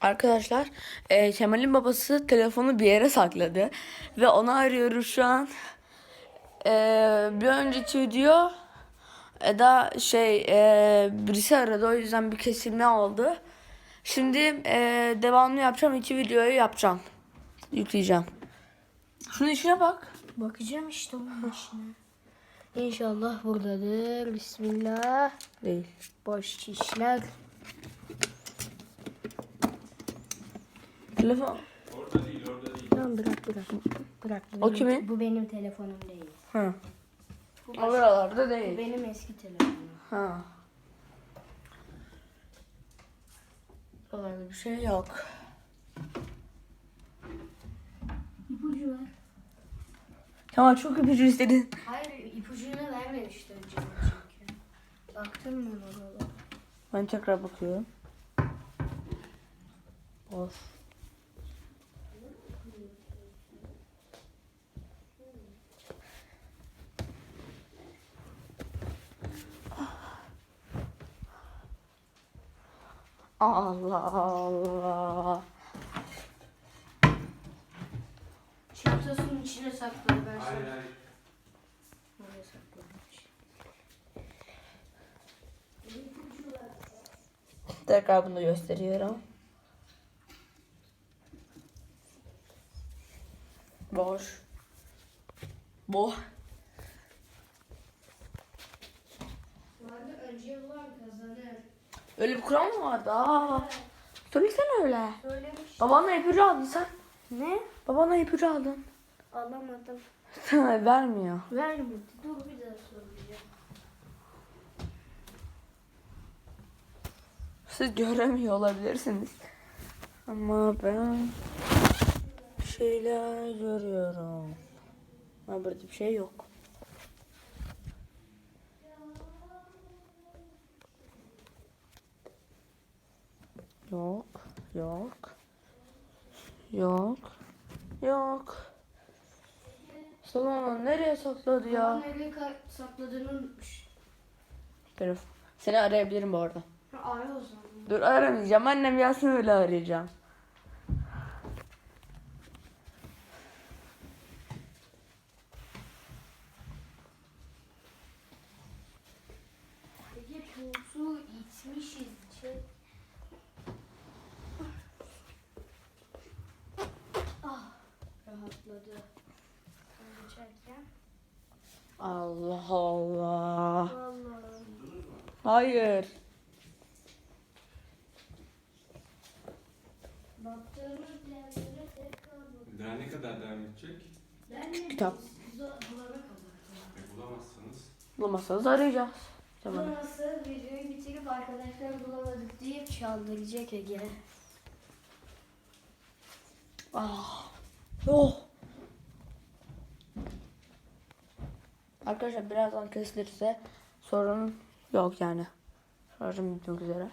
Arkadaşlar e, Kemal'in babası telefonu bir yere sakladı. Ve onu arıyoruz şu an. E, bir önceki video Eda şey e, birisi aradı o yüzden bir kesilme oldu. Şimdi e, devamlı yapacağım. iki videoyu yapacağım. Yükleyeceğim. Şunun içine bak. Bakacağım işte onun içine. İnşallah buradadır. Bismillah. Değil. Boş işler. Telefon. Tamam bırak bırak. Bırak. Bu O benim- kimin? Bu benim telefonum değil. Ha. Bu, O buralarda bu değil. benim eski telefonum. Ha. Öyle bir şey yok. İpucu ver. Kemal çok ipucu istedin. Hayır ipucunu vermemişti önce çünkü. Baktım ben orada. Ben tekrar bakıyorum. Boş. Allah Allah. Çantasının içine sakladı ben sana. Hayır hayır. Oraya saklamış. Tekrar bunu gösteriyorum. Boş. Boş. Vardı önce olan kazanır. Öyle bir kural mı vardı? Aa. Söylesene öyle. Söylemiş. Babanla ipucu aldın sen. Ne? Babanla ipucu aldın. Alamadım. Vermiyor. Vermedi. Dur bir daha soracağım. Siz göremiyor olabilirsiniz. Ama ben şeyler görüyorum. Ama burada bir şey yok. Yok, yok, yok, yok. Salon nereye sakladı ya? Nereye sakladığını unutmuş. Telefon. Seni arayabilirim bu arada. Ara o zaman. Dur aramayacağım. Annem gelsin öyle arayacağım. Peki pulsu içmişiz. Şey... Ah geçerken. Allah Allah. Vallahi. Hayır. Baktığımız yerlere tekrar bak. Daha ne kadar devam edecek? Ben de Kitap. bulana kadar. E, bulamazsanız. Bulamazsanız arayacağız. Tamam. Bulamazsa videoyu bitirip arkadaşlar bulamadık deyip çaldıracak Ege. Ah. Oh. Arkadaşlar birazdan kesilirse sorun yok yani. Şarjım bitmek üzere.